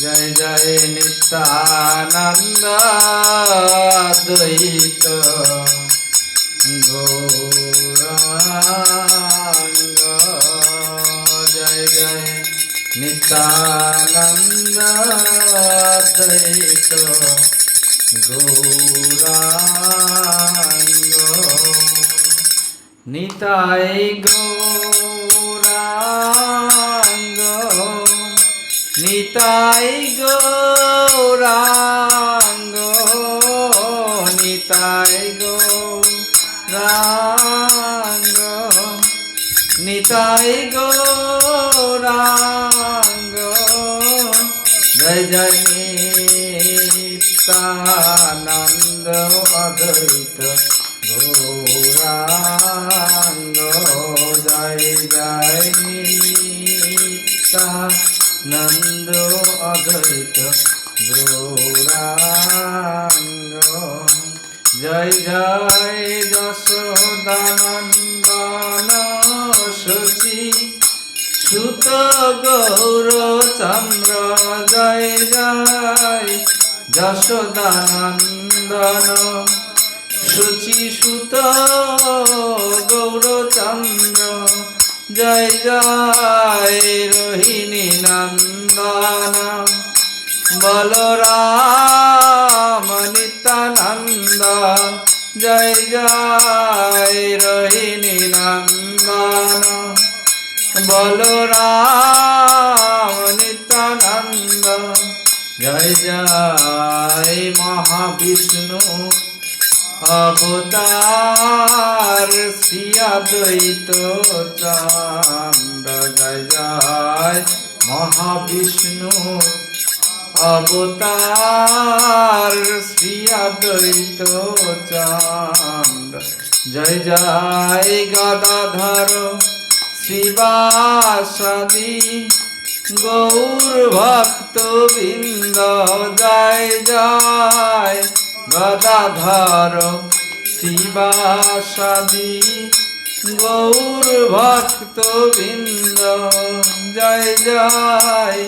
জয় জয় নিত্যানন্দ দ্বৈত গৌরাঙ্গ। জয় জয় নিত্যানন্দ দ্বৈত গৌরাঙ্গ। নিতাই গৌরাঙ্গ। নিতাই গৌরাঙ্গ নিতাই গৌরাঙ্গ নিতাই গৌরাঙ্গ। জয় জয় নিত্যানন্দ অদ্বৈত গৌরাঙ্গ। জয় জয় নিত্যানন্দ অদ্বৈত গৌরাঙ্গ। জয় জয় যশোদানন্দন সচি সুত গৌরচন্দ্র জয় জয় যশোদানন্দন সুচি সুত গৌরচন্দ্র জয় জয় রোহিণী নন্দন। বলরাম নিত্যানন্দ জয় জয় রোহিণী নন্দন। বলরাম নিত্যানন্দ জয় জয় মহাবিষ্ণু। অবতার শ্রিয়াদ্বৈত চন্দ্র জয় জয় মহাবিষ্ণু। অবতার শ্রিয়াদ্বৈত চন্দ্র জয় জয় গদাধর শিবাসাদি। গৌর ভক্ত বৃন্দ জয় জয় গদাধর শিবাসাদি গৌর ভক্ত বৃন্দ জয় জয়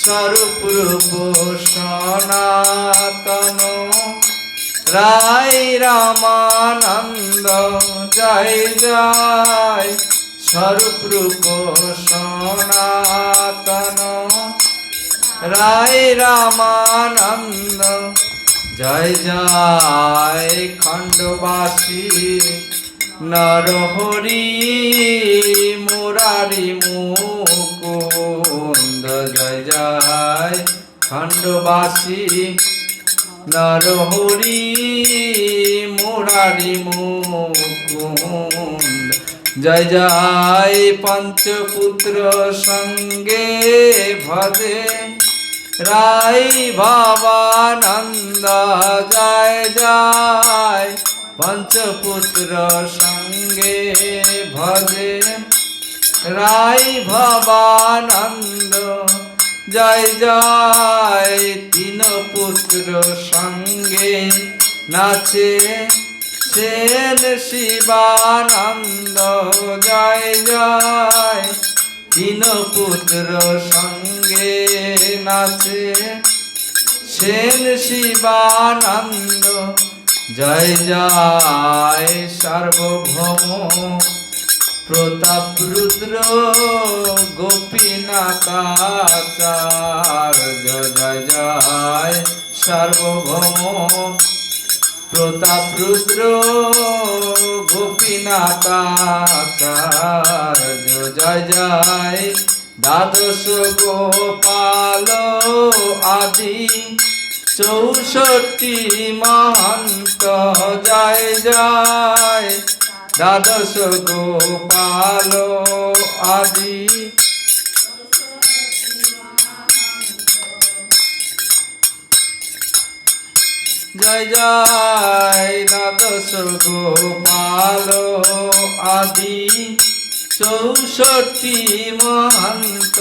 স্বরূপ রূপ সনাতন। রায় রামানন্দ, জয় জয় স্বরূপ রূপ সনাতন। রায় রামানন্দ জয় জয় খণ্ডবাসী, নরহরি মুরারি মুকুন্দ, জয় জয় খণ্ডবাসী, নরহরি মুরারি মুকুন্দ, জয় জয় পঞ্চপুত্র সঙ্গে ভজে রাই ভাবানন্দ জয় জয় পঞ্চপুত্র সঙ্গে ভজে। রাই ভবানন্দ জয় জয় তিন পুত্র সঙ্গে নাচে। সেন শিবানন্দ জয় জয় তিন পুত্র সঙ্গে নাচে। সেন শিবানন্দ, জয় জয় সার্বভৌম। প্রতাপ রুদ্র গোপীনাথাচার্য, জয় জয় সার্বভৌম। প্রতাপ রুদ্র গোপীনাথাচার্য জয় জয়। দ্বাদশ গোপাল আদি, চৌষট্টি মহন্ত, জয় জয়। দ্বাদশ গোপাল আদি। জয় জয় দ্বাদশ গোপাল আদি চৌষট্টি মহন্ত।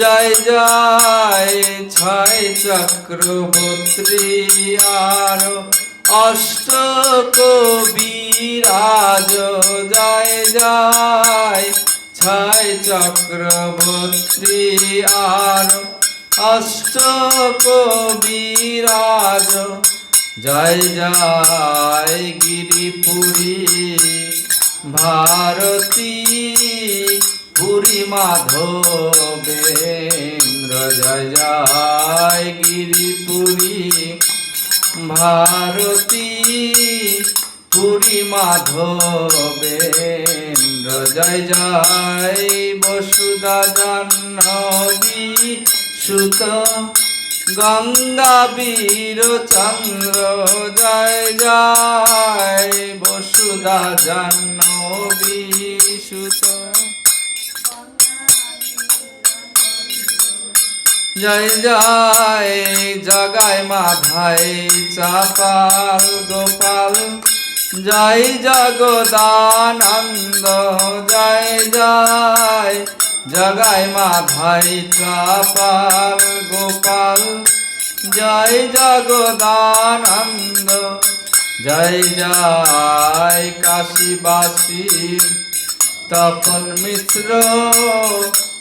জয় জয় ছয় চক্রবর্তী আর অষ্ট কবিরাজ। জয় জয় ছয় চক্রবর্তী আর অষ্ট কবিরাজ। জয় জয় গিরিপুরী ভারতী, পুরী মাধবেন্দ্র, জয় জয় গিরিপুরী ভারতী, পুরী মাধবেন্দ্র, জয় জয় বসুদা জাহ্নবী সুত গঙ্গা বীর চন্দ্র জয় জয়। বসুদা জাহ্নবী সুত জয় জয়। জগায় মাধায় চাপাল গোপাল। জয় জগদানন্দ জয় জয় জগায় মাধায় চাপাল গোপাল। জয় জগদানন্দ জয় জয় কাশীবাসী তপন মিশ্র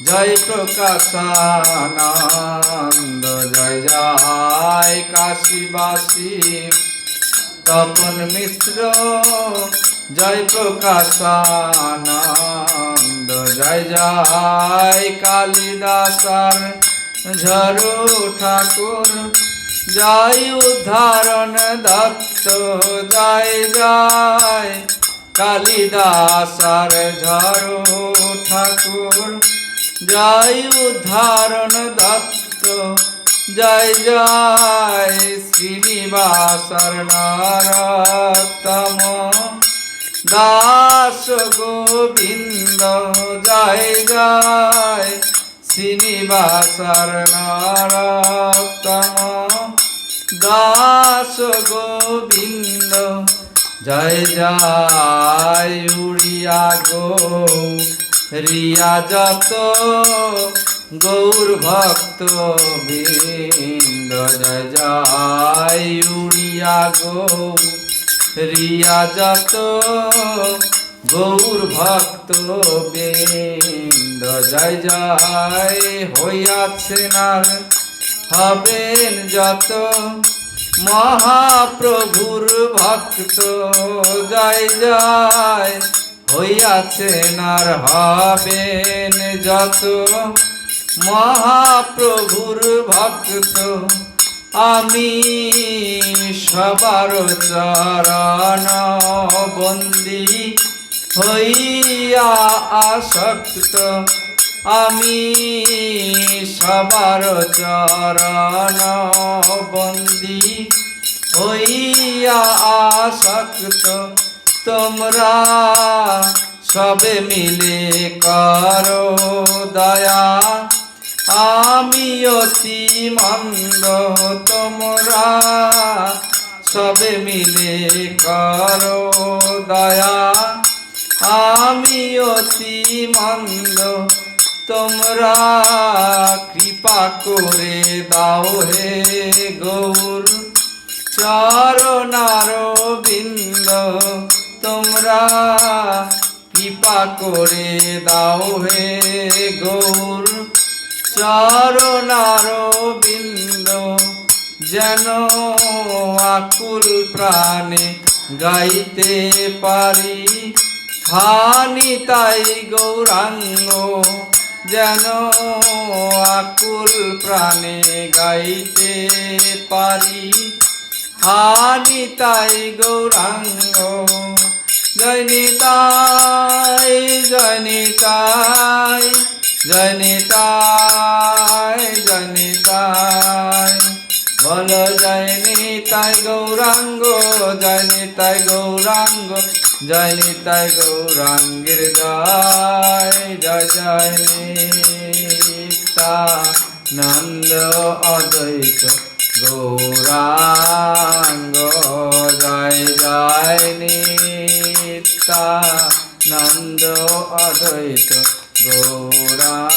জয় প্রকাশানন্দ জয় জয় কাশীবাসী তপন মিশ্র। জয় প্রকাশানন্দ, জয় জয় কালিদাসার ঝরু ঠাকুর। জয় উদ্ধারণ দত্ত, জয় জয় কালিদাসার ঝরো ঠাকুর। জয় উদ্ধারণ দত্ত জয় জয় শ্রীনিবাসর নরতম দাস গোবিন্দ জয় জয় শ্রীনিবাসর নরতম দাস গোবিন্দ জয় জয় উড়িয়া গো, রিয়া যত গৌর ভক্ত বৃন্দ জয় উড়িয়া গো। রিয়া যত গৌর ভক্ত বৃন্দ, জয় জয় হইয়াছে নার। হবেন যত মহাপ্রভুর ভক্ত, জয় জয় হইয়াছেন আর হবেন যত মহাপ্রভুর ভক্ত, আমি সবার চরণ বন্দি হইয়া আসক্ত, আমি সবার চরণ বন্দি হইয়া আসক্ত, তোমরা সবে মিলে করো দয়া। আমি অতি মন্দ তোমরা সবে মিলে করো দয়া। আমি অতি মন্দ তোমরা কৃপা করে দাও হে গৌর। চরণার বিন্দ তোমরা কৃপা করে দাও হে গৌর। চরণার বিন্দ যেন আকুল প্রাণে গাইতে পারি। হানি তাই গৌরাঙ্গ যেন আকুল প্রাণে গাইতে পারি। হানি তাই গৌরাঙ্গ জয়নিতাই জয়নিতাই জয়নিতাই জয়নিতাই বল জয়নিতাই গৌরাঙ্গ জয়নিতাই গৌরাঙ্গ জয়নিতাই গৌরাঙ্গের জয় জয় জয় নিতা নন্দ অদ্বৈত গৌরাঙ্গ, জয় জয় নন্দ অদ্বৈত গৌরাঙ্গ